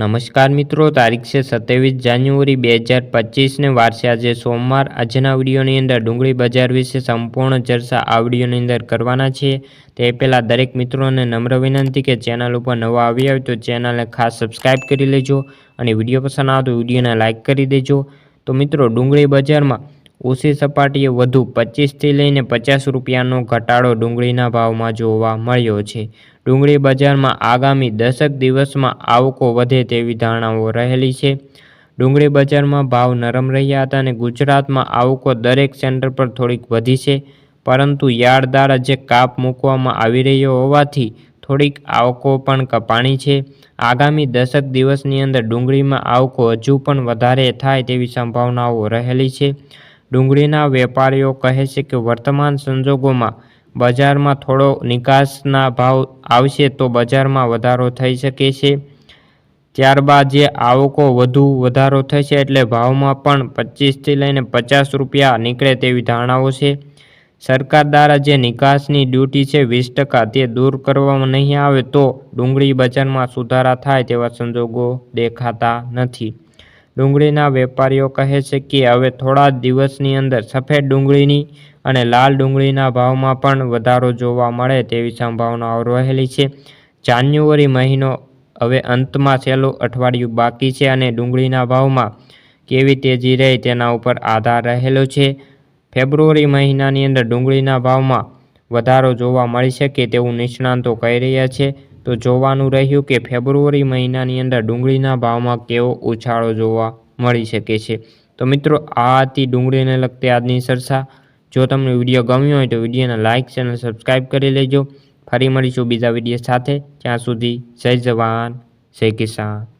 નમસ્કાર મિત્રો, તારીખ છે સત્યાવીસ જાન્યુઆરી બે હજાર પચીસને વારસે આજે સોમવાર. આજના વિડીયોની અંદર ડુંગળી બજાર વિશે સંપૂર્ણ ચર્ચા આ વિડીયોની અંદર કરવાના છે તે પહેલાં દરેક મિત્રોને નમ્ર વિનંતી કે ચેનલ ઉપર નવા આવ્યા હોય તો ચેનલને ખાસ સબસ્ક્રાઈબ કરી લેજો અને વીડિયો પસંદ આવે તો વિડીયોને લાઇક કરી દેજો. તો મિત્રો, ડુંગળી બજારમાં ઓછી સપાટીએ વધુ પચીસથી લઈને પચાસ રૂપિયાનો ઘટાડો ડુંગળીના ભાવમાં જોવા મળ્યો છે. ડુંગળી બજારમાં આગામી દસક દિવસમાં આવકો વધે તેવી ધારણાઓ રહેલી છે. ડુંગળી બજારમાં ભાવ નરમ રહ્યા હતા અને ગુજરાતમાં આવકો દરેક સેન્ટર પર થોડીક વધી છે, પરંતુ યાર્ડ દ્વારા જે કાપ મૂકવામાં આવી રહ્યો હોવાથી થોડીક આવકો પણ કપાણી છે. આગામી દસક દિવસની અંદર ડુંગળીમાં આવકો હજુ પણ વધારે થાય તેવી સંભાવનાઓ રહેલી છે. ડુંગળીના વેપારીઓ કહે છે કે વર્તમાન સંજોગોમાં બજારમાં થોડો નિકાસના ભાવ આવશે તો બજારમાં વધારો થઈ શકે છે. ત્યારબાદ જે આવકો વધુ વધારો થશે એટલે ભાવમાં પણ પચીસથી લઈને પચાસ રૂપિયા નીકળે તેવી ધારણાઓ છે. સરકાર દ્વારા જે નિકાસની ડ્યુટી છે વીસ ટકા તે દૂર કરવામાં નહીં આવે તો ડુંગળી બજારમાં સુધારા થાય તેવા સંજોગો દેખાતા નથી. ડુંગળીના વેપારીઓ કહે છે કે હવે થોડા દિવસની અંદર સફેદ ડુંગળીની અને લાલ ડુંગળીના ભાવમાં પણ વધારો જોવા મળે તેવી સંભાવનાઓ રહેલી છે. જાન્યુઆરી મહિનો હવે અંતમાં છેલ્લું અઠવાડિયું બાકી છે અને ડુંગળીના ભાવમાં કેવી તેજી રહે તેના ઉપર આધાર રહેલો છે. ફેબ્રુઆરી મહિનાની અંદર ડુંગળીના ભાવમાં વધારો જોવા મળી શકે તેવું નિષ્ણાંતો કહી રહ્યા છે. તો જોવાનું રહ્યું કે ફેબ્રુઆરી મહિનાની અંદર ડુંગળીના ભાવમાં કેવો ઉછાળો જોવા મળી શકે છે. તો મિત્રો, આ હતી ડુંગળીને લગતી આજની ચર્ચા. જો તમને વીડિયો ગમ્યો હોય તો વિડીયોને લાઇક ચેનલ સબસ્ક્રાઈબ કરી લેજો. ફરી મળીશું બીજા વીડિયો સાથે. ત્યાં સુધી જય જવાન, જય કિસાન.